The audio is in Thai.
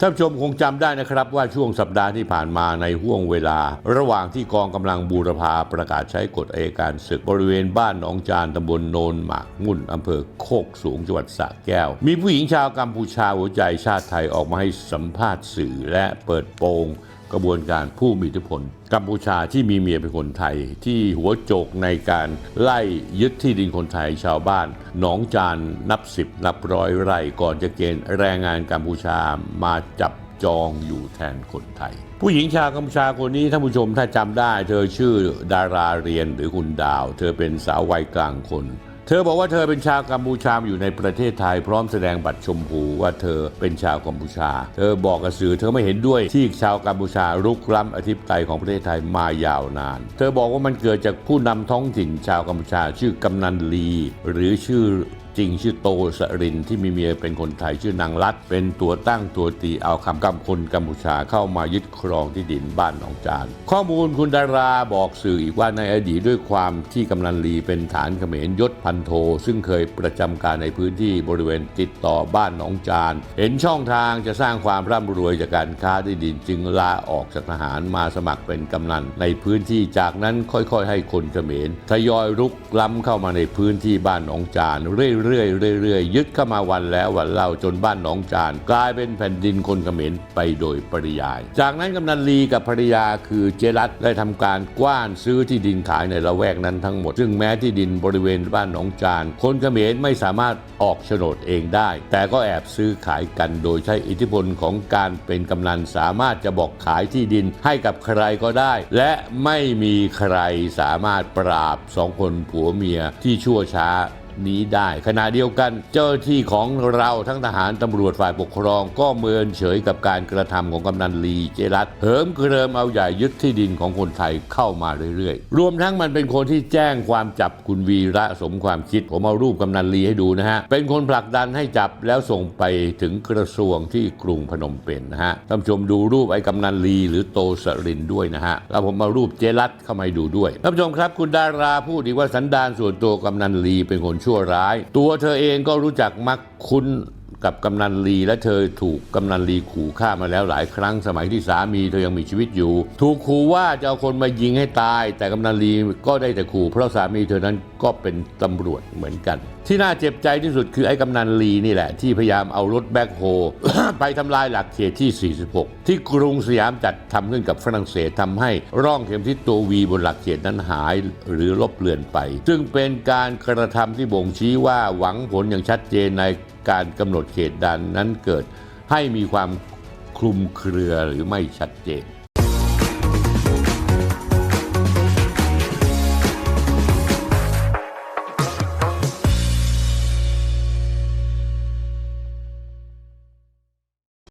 ท่านผู้ชมคงจำได้นะครับว่าช่วงสัปดาห์ที่ผ่านมาในห่วงเวลา ระหว่างที่กองกำลังบูรพาประกาศใช้กฎอัยการศึกบริเวณบ้านหนองจานตำบลโนนหมากมุ่นอำเภอโคกสูงจังหวัดสระแก้ว มีผู้หญิงชาวกัมพูชาหัวใจชาติไทยออกมาให้สัมภาษณ์สื่อและเปิดโปง กระบวนการผู้มีอิทธิพล กัมพูชาที่มีเมียเป็นคนไทย ที่หัวโจกในการไล่ยึดที่ดินคนไทยชาวบ้าน หนองจานนับสิบนับร้อยไร่ก่อนจะเกณฑ์แรงงานกัมพูชามาจับจองอยู่แทนคนไทย ผู้หญิงชาวกัมพูชาคนนี้ท่านผู้ชมถ้าจำได้ เธอชื่อดาราเรียนหรือคุณดาว เธอเป็นสาววัยกลางคน เธอบอกว่าเธอเป็นชาวกัมพูชาอยู่ในประเทศไทยพร้อมแสดงบัตรชมพูว่าเธอเป็นชาวกัมพูชา เธอบอกกับสื่อเธอไม่เห็นด้วยที่ชาวกัมพูชารุกล้ำอธิปไตยของประเทศไทยมายาวนาน เธอบอกว่ามันเกิดจากผู้นำท้องถิ่นชาวกัมพูชาชื่อกำนันลี หรือชื่อ จริงชื่อโตสรินที่มีเมียเป็นคนไทยชื่อนางรัตเป็นตัวตั้งตัวตีเอาคำกำคนกัมพูชาเข้ามายึดครองที่ดินบ้านหนองจาน ข้อมูลคุณดาราบอกสื่ออีกว่าในอดีตด้วยความที่กำนันลีเป็นฐานเขมรยศพันโท ซึ่งเคยประจำการในพื้นที่บริเวณติดต่อบ้านหนองจาน เห็นช่องทางจะสร้างความร่ำรวยจากการค้าที่ดินจึงลาออกจากทหารมาสมัครเป็นกำนันในพื้นที่จากนั้นค่อยๆ ให้คนเขมรทยอยรุกล้ำเข้ามาในพื้นที่บ้านหนองจานเรื่อยๆเรื่อยๆยึดเข้ามาวันแล้ววันเล่าจนบ้านหนองจาน กลายเป็นแผ่นดินคนเขมรไปโดยปริยาย จากนั้นกำนันลีกับภรรยาคือเจรัตได้ทำการกว้านซื้อที่ดินขายในละแวกนั้นทั้งหมด ซึ่งแม้ที่ดินบริเวณบ้านหนองจาน คนเขมรไม่สามารถออกโฉนดเองได้ แต่ก็แอบซื้อขายกันโดยใช้อิทธิพลของการเป็นกำนันสามารถจะบอกขายที่ดินให้กับใครก็ได้ และไม่มีใครสามารถปราบสองคนผัวเมียที่ชั่วช้า นี้ได้ ขณะเดียวกันเจ้าที่ของเราทั้งทหารตำรวจฝ่ายปกครอง ก็เมินเฉยกับการกระทำของกำนันลีเจรัตเหิมเกริมเอาใหญ่ยึดที่ดินของคนไทยเข้ามาเรื่อยๆ รวมทั้งมันเป็นคนที่แจ้งความจับคุณวีระสมความคิด ผมเอารูปกำนันลีให้ดูนะฮะ เป็นคนผลักดันให้จับแล้วส่งไปถึงกระทรวงที่กรุงพนมเปญนะฮะท่านผู้ชมดูรูปไอ้กำนันลีหรือโตสรินด้วยนะฮะแล้วผมเอารูปเจรัตเข้ามาดูด้วยท่านผู้ชมครับคุณดาราพูดอีกว่าสันดานส่วนตัวกำนันลีเป็นคนชั่วร้าย ตัวเธอเองก็รู้จักมักคุ้นกับกำนันลีและเธอถูกกำนันลีขู่ฆ่ามาแล้วหลายครั้งสมัยที่สามีเธอยังมีชีวิตอยู่ ถูกขู่ว่าจะเอาคนมายิงให้ตาย แต่กำนันลีก็ได้แต่ขู่เพราะสามีเธอนั้นก็เป็นตำรวจเหมือนกัน ที่น่าเจ็บใจที่สุดคือไอ้กำนันลีนี่แหละ ที่พยายามเอารถแบ็คโฮไปทำลายหลักเขตที่ 46 ที่กรุงสยามจัดทำขึ้นกับฝรั่งเศสทำให้ร่องเข็มทิศตัววีบนหลักเขตนั้นหายหรือลบเลือนไป ซึ่งเป็นการกระทำที่บ่งชี้ว่าหวังผลอย่างชัดเจนในการกำหนดเขตดันนั้นเกิดให้มีความคลุมเครือหรือไม่ชัดเจน